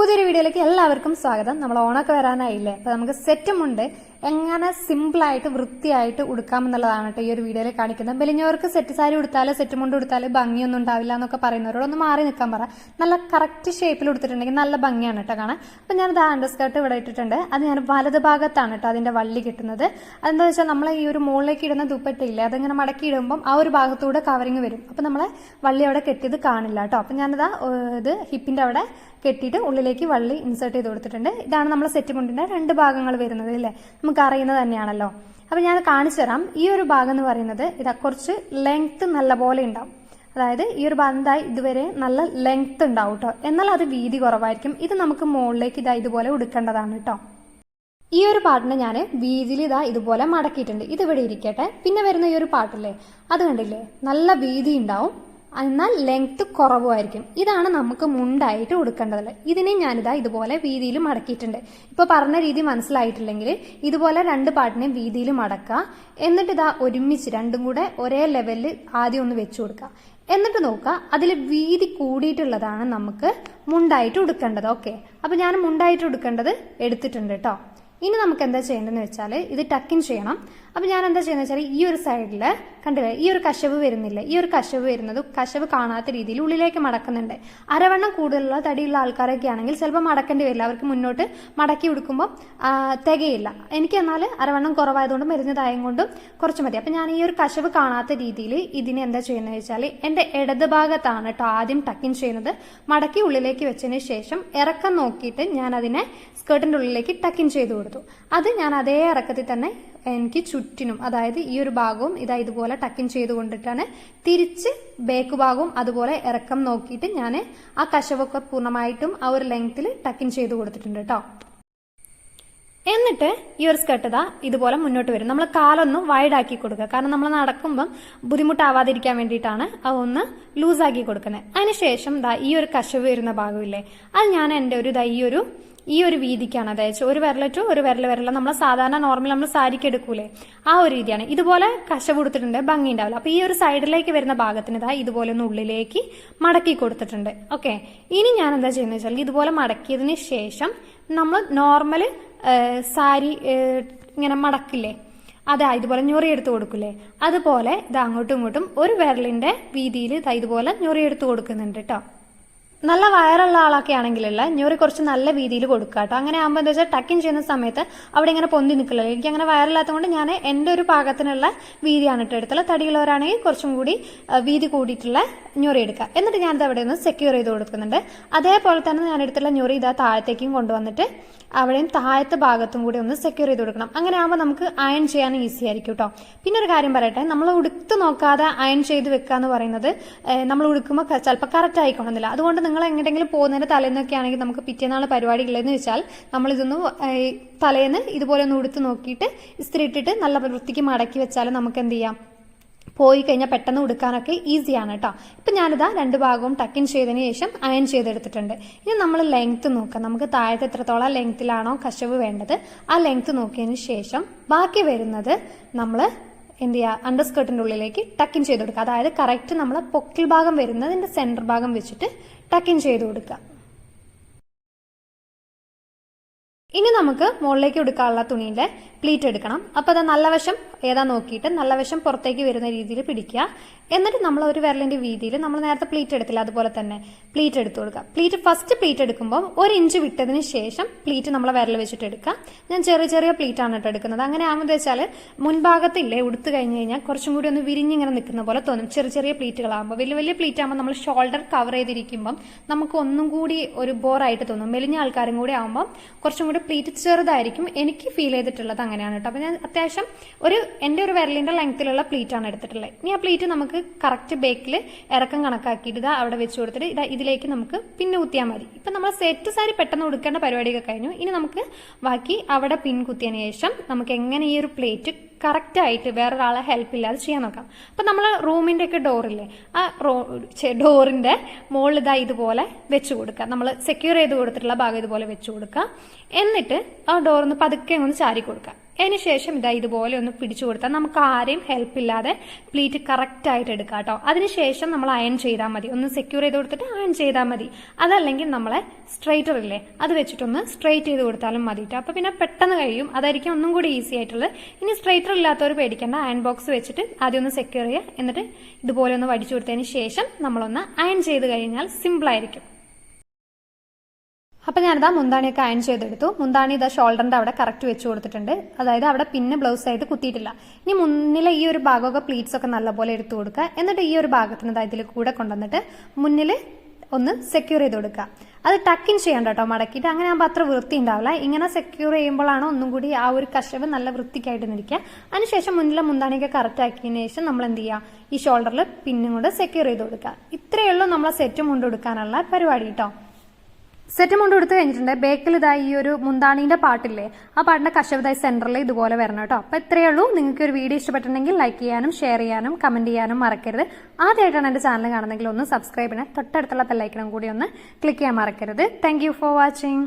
പുതിയൊരു വീഡിയോയിലേക്ക് എല്ലാവർക്കും സ്വാഗതം. നമ്മൾ ഓണൊക്കെ വരാനായില്ലേ? അപ്പൊ നമുക്ക് സെറ്റുമുണ്ട് എങ്ങനെ സിമ്പിളായിട്ട് വൃത്തിയായിട്ട് ഉടുക്കാമെന്നുള്ളതാണ് കേട്ടോ ഈ ഒരു വീഡിയോയിൽ കാണിക്കുന്നത്. മെലിഞ്ഞവർക്ക് സെറ്റ് സാരി ഉടുത്താൽ സെറ്റ് മുണ്ട് ഉടുത്താൽ ഭംഗിയൊന്നും ഉണ്ടാവില്ല എന്നൊക്കെ പറയുന്നവരോട് ഒന്ന് മാറി നിൽക്കാൻ പറ. നല്ല കറക്റ്റ് ഷേപ്പിൽ ഉടുത്തിട്ടുണ്ടെങ്കിൽ നല്ല ഭംഗിയാണ് കേട്ടോ കാണാൻ. അപ്പം ഞാനത് അണ്ടർ സ്കേർട്ട് ഇവിടെ ഇട്ടിട്ടുണ്ട്. അത് ഞാൻ വലത് ഭാഗത്താണ് കേട്ടോ അതിന്റെ വള്ളി കിട്ടുന്നത്. അതെന്താ വെച്ചാൽ നമ്മൾ ഈ ഒരു മുകളിലേക്ക് ഇടുന്ന ദുപ്പട്ടില്ലേ അതിങ്ങനെ മടക്കി ഇടുമ്പം ആ ഒരു ഭാഗത്തൂടെ കവറിങ് വരും. അപ്പം നമ്മളെ വള്ളി അവിടെ കെട്ടിയത് കാണില്ല കേട്ടോ. അപ്പം ഞാനിതാ ഇത് ഹിപ്പിന്റെ അവിടെ കെട്ടിയിട്ട് ഉള്ളിലേക്ക് വള്ളി ഇൻസേർട്ട് ചെയ്ത് കൊടുത്തിട്ടുണ്ട്. ഇതാണ് നമ്മളെ സെറ്റ് മുണ്ടിന്റെ രണ്ട് ഭാഗങ്ങൾ വരുന്നത് അല്ലേ? നമുക്ക് അറിയുന്നത് തന്നെയാണല്ലോ. അപ്പൊ ഞാൻ കാണിച്ചു തരാം. ഈ ഒരു ഭാഗം എന്ന് പറയുന്നത് ഇതാ കുറച്ച് ലെങ്ത് നല്ല പോലെ ഉണ്ടാവും. അതായത് ഈ ഒരു ഭാഗം ബന്ധായി ഇതുവരെ നല്ല ലെങ്ത് ഉണ്ടാവും കേട്ടോ എന്നാൽ അത് വീതി കുറവായിരിക്കും. ഇത് നമുക്ക് മുകളിലേക്ക് ഇതാ ഇതുപോലെ ഉടുക്കേണ്ടതാണ് കേട്ടോ ഈ ഒരു പാട്ടിന് ഞാൻ വീതിയിൽ ഇതാ ഇതുപോലെ മടക്കിയിട്ടുണ്ട്. ഇത് ഇവിടെ ഇരിക്കട്ടെ. പിന്നെ വരുന്ന ഈ ഒരു പാട്ടില്ലേ? അത് കണ്ടില്ലേ? നല്ല വീതി ഉണ്ടാവും. എന്നാൽ ലെങ്ത് കുറവുമായിരിക്കും. ഇതാണ് നമുക്ക് മുണ്ടായിട്ട് കൊടുക്കേണ്ടത്. ഇതിനെ ഞാനിതാ ഇതുപോലെ വീതിയിൽ മടക്കിയിട്ടുണ്ട് ഇപ്പൊ പറഞ്ഞ രീതി മനസ്സിലായിട്ടില്ലെങ്കിൽ ഇതുപോലെ രണ്ട് പാട്ടിനെ വീതിയിൽ മടക്കുക എന്നിട്ട് ഇതാ ഒരുമിച്ച് രണ്ടും കൂടെ ഒരേ ലെവലിൽ ആദ്യം ഒന്ന് വെച്ചു കൊടുക്കുക. എന്നിട്ട് നോക്കുക അതിൽ വീതി കൂടിയിട്ടുള്ളതാണ് നമുക്ക് മുണ്ടായിട്ട് ഉടുക്കേണ്ടത് ഓക്കെ അപ്പൊ ഞാൻ മുണ്ടായിട്ട് ഉടുക്കേണ്ടത് എടുത്തിട്ടുണ്ട് കേട്ടോ ഇനി നമുക്ക് എന്താ ചെയ്യേണ്ടതെന്ന് വെച്ചാൽ ഇത് ടക്കിൻ ചെയ്യണം. അപ്പം ഞാൻ എന്താ ചെയ്യുന്നത് വെച്ചാൽ ഈ ഒരു സൈഡിൽ കണ്ടില്ലേ ഈ ഒരു കശവ് വരുന്നില്ല? ഈ ഒരു കശവ് വരുന്നത് കശവ് കാണാത്ത രീതിയിൽ ഉള്ളിലേക്ക് മടക്കുന്നുണ്ട്. അരവണ്ണം കൂടുതലുള്ള തടിയുള്ള ആൾക്കാരൊക്കെ ആണെങ്കിൽ ചിലപ്പോൾ മടക്കേണ്ടി വരില്ല. അവർക്ക് മുന്നോട്ട് മടക്കി കൊടുക്കുമ്പോൾ തികയില്ല. എനിക്ക് എന്നാൽ അരവണ്ണം കുറവായതുകൊണ്ടും മരുന്നതായം കൊണ്ടും കുറച്ച് മതി. അപ്പം ഞാൻ ഈ ഒരു കശവ് കാണാത്ത രീതിയിൽ ഇതിനെ എന്താ ചെയ്യുന്നത് വെച്ചാൽ എന്റെ ഇടത് ഭാഗത്താണ് കേട്ടോ ആദ്യം ടക്കിൻ ചെയ്യുന്നത്. മടക്കി ഉള്ളിലേക്ക് വെച്ചതിന് ശേഷം ഇറക്കം നോക്കിയിട്ട് ഞാൻ അതിനെ സ്കേർട്ടിന്റെ ഉള്ളിലേക്ക് ടക്കിൻ ചെയ്ത് കൊടുത്തു അത് ഞാൻ അതേ ഇറക്കത്തിൽ തന്നെ എനിക്ക് ചുറ്റിനും അതായത് ഈ ഒരു ഭാഗവും ഇതാ ഇതുപോലെ ടക്കിൻ ചെയ്ത് കൊണ്ടിട്ടാണ് തിരിച്ച് ബേക്ക് ഭാഗവും അതുപോലെ ഇറക്കം നോക്കിയിട്ട് ഞാൻ ആ കശവൊക്കെ പൂർണമായിട്ടും ആ ഒരു ലെങ്ത്തിൽ ടക്കിൻ ചെയ്ത് കൊടുത്തിട്ടുണ്ട് കേട്ടോ എന്നിട്ട് ഈ ഒരു സ്കർട്ട് ഇതാ ഇതുപോലെ മുന്നോട്ട് വരും. നമ്മൾ കാലൊന്ന് വൈഡ് ആക്കി കൊടുക്കുക. കാരണം നമ്മൾ നടക്കുമ്പം ബുദ്ധിമുട്ടാവാതിരിക്കാൻ വേണ്ടിയിട്ടാണ് അതൊന്ന് ലൂസാക്കി കൊടുക്കുന്നത് അതിനുശേഷം ദാ ഈ ഒരു കശവ് വരുന്ന ഭാഗമില്ലേ അത് ഞാൻ എന്റെ ഒരു ദാ ഈ ഒരു ഈ ഒരു വീതിക്കാണ്. അതായത് ഒരു വിരൽ ടു ഒരു വിരൽ വിരല നമ്മൾ സാധാരണ നോർമൽ നമ്മൾ സാരിക്ക് എടുക്കൂലേ? ആ ഒരു രീതിയാണ്. ഇതുപോലെ കശ കൊടുത്തിട്ടുണ്ട് ഭംഗി ഉണ്ടാവില്ല. അപ്പൊ ഈ ഒരു സൈഡിലേക്ക് വരുന്ന ഭാഗത്തിന് ഇതാ ഇതുപോലെ ഒന്ന് ഉള്ളിലേക്ക് മടക്കി കൊടുത്തിട്ടുണ്ട്. ഓക്കെ ഇനി ഞാൻ എന്താ ചെയ്യുന്നത് വെച്ചാൽ ഇതുപോലെ മടക്കിയതിന് ശേഷം നമ്മൾ നോർമൽ സാരി ഇങ്ങനെ മടക്കില്ലേ? അതാ ഇതുപോലെ ഞൊറിയെടുത്ത് കൊടുക്കില്ലേ അതുപോലെ ഇത് അങ്ങോട്ടും ഇങ്ങോട്ടും ഒരു വിരലിന്റെ വീതിയിൽ ഇതാ ഇതുപോലെ ഞൊറിയെടുത്ത് കൊടുക്കുന്നുണ്ട് കേട്ടോ നല്ല വയറുള്ള ആളൊക്കെ ആണെങ്കിലല്ല ഞൊറി കുറച്ച് നല്ല രീതിയിൽ കൊടുക്കുക കേട്ടോ അങ്ങനെ ആകുമ്പോൾ എന്താ വെച്ചാൽ ടക്കിൻ ചെയ്യുന്ന സമയത്ത് അവിടെ ഇങ്ങനെ പൊന്തി നിൽക്കില്ല. എനിക്ക് അങ്ങനെ വയറില്ലാത്തതുകൊണ്ട് ഞാൻ എന്റെ ഒരു പാകത്തിനുള്ള വീതിയാണ് ഇട്ട് എടുത്തുള്ളത് തടിയുള്ളവരാണെങ്കിൽ കുറച്ചും കൂടി വീതി കൂടിയിട്ടുള്ള ഞൊറി എടുക്കുക. എന്നിട്ട് ഞാനത് അവിടെ നിന്ന് സെക്യൂർ ചെയ്ത് കൊടുക്കുന്നുണ്ട്. അതേപോലെ തന്നെ ഞാൻ എടുത്തുള്ള ഞൊറി ഇതാ താഴത്തേക്കും കൊണ്ടുവന്നിട്ട് അവിടെയും താഴത്തെ ഭാഗത്തും കൂടി ഒന്ന് സെക്യൂർ ചെയ്ത് കൊടുക്കണം. അങ്ങനെ ആകുമ്പോൾ നമുക്ക് അയൺ ചെയ്യാൻ ഈസി ആയിരിക്കും കേട്ടോ പിന്നെ ഒരു കാര്യം പറയട്ടെ നമ്മൾ ഉടുത്ത് നോക്കാതെ അയൺ ചെയ്ത് വെക്കുക എന്ന് പറയുന്നത് നമ്മൾ ഉടുക്കുമ്പോൾ ചിലപ്പോൾ കറക്റ്റ് ആയിക്കൊള്ളുന്നില്ല. അതുകൊണ്ട് നിങ്ങൾ എങ്ങോട്ടെങ്കിലും പോകുന്നതിന്റെ തലേന്നൊക്കെ ആണെങ്കിൽ നമുക്ക് പിറ്റേന്നാൾ പരിപാടി ഇല്ലെന്ന് വെച്ചാൽ നമ്മൾ ഇതൊന്ന് തലേന്ന് ഇതുപോലെ ഒന്ന് ഉടുത്ത് നോക്കിയിട്ട് ഇസ്തിരി ഇട്ടിട്ട് നല്ല വൃത്തിക്ക് മടക്കി വെച്ചാൽ നമുക്ക് എന്ത് ചെയ്യാം? പോയി കഴിഞ്ഞാൽ പെട്ടെന്ന് ഉടുക്കാനൊക്കെ ഈസിയാണ് കേട്ടോ ഇപ്പം ഞാനിതാ രണ്ട് ഭാഗവും ടക്കിൻ ചെയ്തതിന് ശേഷം അയൺ ചെയ്തെടുത്തിട്ടുണ്ട്. ഇനി നമ്മൾ ലെങ്ത്ത് നോക്കാം. നമുക്ക് താഴത്തെ എത്രത്തോളം ലെങ്ത്തിലാണോ കശവ് വേണ്ടത് ആ ലെങ്ത്ത് നോക്കിയതിന് ശേഷം ബാക്കി വരുന്നത് നമ്മൾ എന്ത് ചെയ്യുക അണ്ടർ സ്കേർട്ടിന്റെ ഉള്ളിലേക്ക് ടക്കിൻ ചെയ്ത് കൊടുക്കുക. അതായത് കറക്റ്റ് നമ്മൾ പൊക്കിൾ ഭാഗം വരുന്നതിന്റെ സെന്റർ ഭാഗം വെച്ചിട്ട് ടക്കിൻ ചെയ്ത് കൊടുക്കുക. ഇനി നമുക്ക് മുകളിലേക്ക് എടുക്കാനുള്ള തുണിയുടെ പ്ലീറ്റ് എടുക്കണം. അപ്പോൾ അത് നല്ല വശം ഏതാ നോക്കിയിട്ട് നല്ല വശം പുറത്തേക്ക് വരുന്ന രീതിയിൽ പിടിക്കുക. എന്നിട്ട് നമ്മൾ ഒരു വിരലിന്റെ വീതിയിൽ നമ്മൾ നേരത്തെ പ്ലീറ്റ് എടുത്തില്ല അതുപോലെ തന്നെ പ്ലീറ്റ് എടുത്തു കൊടുക്കുക. പ്ലീറ്റ് ഫസ്റ്റ് പ്ലീറ്റ് എടുക്കുമ്പോൾ ഒരു ഇഞ്ച് വിട്ടതിന് ശേഷം പ്ലീറ്റ് നമ്മളെ വിരൽ വെച്ചിട്ട് എടുക്കുക. ഞാൻ ചെറിയ ചെറിയ പ്ലീറ്റ് ആണ് കേട്ടോ എടുക്കുന്നത്. അങ്ങനെ ആകുമ്പോൾ വെച്ചാൽ മുൻഭാഗത്തില്ലേ ഉടുത്ത് കഴിഞ്ഞ് കഴിഞ്ഞാൽ കുറച്ചും കൂടി ഒന്ന് വിരിഞ്ഞിങ്ങനെ നിൽക്കുന്ന പോലെ തോന്നും. ചെറിയ ചെറിയ പ്ലീറ്റുകളാകുമ്പോൾ വലിയ വലിയ പ്ലീറ്റ് ആകുമ്പോൾ നമ്മൾ ഷോൾഡർ കവർ ചെയ്തിരിക്കുമ്പം നമുക്ക് ഒന്നും കൂടി ഒരു ബോറായിട്ട് തോന്നും. മെലിഞ്ഞ ആൾക്കാരും കൂടി ആകുമ്പോൾ കുറച്ചും കൂടി പ്ലീറ്റ് ചെറുതായിരിക്കും. എനിക്ക് ഫീൽ ചെയ്തിട്ടുള്ളത് അങ്ങനെയാണ് കേട്ടോ. അപ്പോൾ ഞാൻ അത്യാവശ്യം ഒരു എന്റെ ഒരു വിരലിന്റെ ലെങ്ത്തിലുള്ള പ്ലീറ്റ് ആണ് എടുത്തിട്ടുള്ളത്. ഇനി ആ പ്ലീറ്റ് നമുക്ക് കറക്റ്റ് ബേക്കിൽ ഇറക്കം കണക്കാക്കിയിട്ട് ഇതാ അവിടെ വെച്ച് കൊടുത്തിട്ട് ഇതാ ഇതിലേക്ക് നമുക്ക് പിന്നെ കുത്തിയാൽ മതി. ഇപ്പം നമ്മൾ സെറ്റ് സാരി പെട്ടെന്ന് കൊടുക്കേണ്ട പരിപാടിയൊക്കെ കഴിഞ്ഞു. ഇനി നമുക്ക് ബാക്കി അവിടെ പിൻ കുത്തിയതിന് ശേഷം നമുക്ക് എങ്ങനെ ഈ ഒരു പ്ലേറ്റ് കറക്റ്റ് ആയിട്ട് വേറൊരാളെ ഹെൽപ്പ് ഇല്ലാതെ ചെയ്യാൻ നോക്കാം. അപ്പം നമ്മൾ റൂമിന്റെ ഒക്കെ ഡോറില്ലേ ആ റോ ഡോറിന്റെ മുകളിൽ ഇതാ ഇതുപോലെ വെച്ച് കൊടുക്കുക. നമ്മൾ സെക്യൂർ ചെയ്ത് കൊടുത്തിട്ടുള്ള ഭാഗം ഇതുപോലെ വെച്ച് കൊടുക്കുക. എന്നിട്ട് ആ ഡോറിന്ന് പതുക്കെ ഒന്ന് ചാരി കൊടുക്കുക. അതിനുശേഷം ഇതാ ഇതുപോലെ ഒന്ന് പിടിച്ചു കൊടുത്താൽ നമുക്ക് ആരെയും ഹെൽപ്പ് ഇല്ലാതെ പ്ലീറ്റ് കറക്റ്റ് ആയിട്ട് എടുക്കാം കേട്ടോ അതിനുശേഷം നമ്മൾ അയൺ ചെയ്താൽ മതി. ഒന്ന് സെക്യൂർ ചെയ്ത് കൊടുത്തിട്ട് അയൺ ചെയ്താൽ മതി. അതല്ലെങ്കിൽ നമ്മളെ സ്ട്രൈറ്റർ ഇല്ലേ അത് വെച്ചിട്ടൊന്ന് സ്ട്രൈറ്റ് ചെയ്ത് കൊടുത്താലും മതി കേട്ടോ അപ്പോൾ പിന്നെ പെട്ടെന്ന് കഴിയും. അതായിരിക്കും ഒന്നും കൂടി ഈസി ആയിട്ടുള്ളത്. ഇനി സ്ട്രൈറ്റർ ഇല്ലാത്തവർ പേടിക്കേണ്ട. അയൺ ബോക്സ് വെച്ചിട്ട് ആദ്യം ഒന്ന് സെക്യൂർ ചെയ്യുക. എന്നിട്ട് ഇതുപോലെ ഒന്ന് വടിച്ചു കൊടുത്തതിന് ശേഷം നമ്മളൊന്ന് അയൺ ചെയ്ത് കഴിഞ്ഞാൽ സിമ്പിൾ ആയിരിക്കും. അപ്പം ഞാനിതാ മുന്താണിയൊക്കെ അയൺ ചെയ്തെടുത്തു. മുന്താണി ഇതാ ഷോൾഡറിന്റെ അവിടെ കറക്റ്റ് വെച്ച് കൊടുത്തിട്ടുണ്ട്. അതായത് അവിടെ പിന്നെ ബ്ലൗസ് ആയിട്ട് കുത്തിയിട്ടില്ല. ഇനി മുന്നിലെ ഈ ഒരു ഭാഗമൊക്കെ പ്ലീറ്റ്സ് ഒക്കെ നല്ലപോലെ എടുത്തു കൊടുക്കുക. എന്നിട്ട് ഈ ഒരു ഭാഗത്തിന് ഇതിൽ കൂടെ കൊണ്ടുവന്നിട്ട് മുന്നിൽ ഒന്ന് സെക്യൂർ ചെയ്ത് കൊടുക്കുക. അത് ടക്കിൻ ചെയ്യണ്ട കേട്ടോ മടക്കിയിട്ട്. അങ്ങനെ ആകുമ്പോൾ അത്ര വൃത്തി ഉണ്ടാവില്ല. ഇങ്ങനെ സെക്യൂർ ചെയ്യുമ്പോഴാണ് ഒന്നും കൂടി ആ ഒരു കശവ് നല്ല വൃത്തിക്കായിട്ട് നിൽക്കുക. അതിനുശേഷം മുന്നിലെ മുന്താണിയൊക്കെ കറക്റ്റ് ആക്കിയതിന് ശേഷം നമ്മൾ എന്ത് ചെയ്യുക? ഈ ഷോൾഡറിൽ പിന്നും കൂടെ സെക്യൂർ ചെയ്ത് കൊടുക്കുക. ഇത്രയേ ഉള്ളൂ നമ്മളെ സെറ്റ് മുണ്ട് കൊടുക്കാനുള്ള പരിപാടി കേട്ടോ. സെറ്റ് മുണ്ട് കൊടുത്തു കഴിഞ്ഞിട്ടുണ്ട്. ബേക്കിൽ ഇതായി ഈ ഒരു മുന്താണീന്റെ പാട്ടില്ലേ? ആ പാട്ടിന്റെ കശവതായി സെന്ററിൽ ഇതുപോലെ വരണം കേട്ടോ. അപ്പൊ ഇത്രയേ ഉള്ളൂ. നിങ്ങൾക്ക് ഒരു വീഡിയോ ഇഷ്ടപ്പെട്ടിട്ടുണ്ടെങ്കിൽ ലൈക്ക് ചെയ്യാനും ഷെയർ ചെയ്യാനും കമന്റ് ചെയ്യാനും മറക്കരുത്. ആദ്യമായിട്ടാണ് എന്റെ ചാനൽ കാണുന്നെങ്കിൽ ഒന്ന് സബ്സ്ക്രൈബ് ചെയ്യണം. തൊട്ടടുത്തുള്ള ബെല്ലൈക്കണം കൂടി ഒന്ന് ക്ലിക്ക് ചെയ്യാൻ മറക്കരുത്. Thank for watching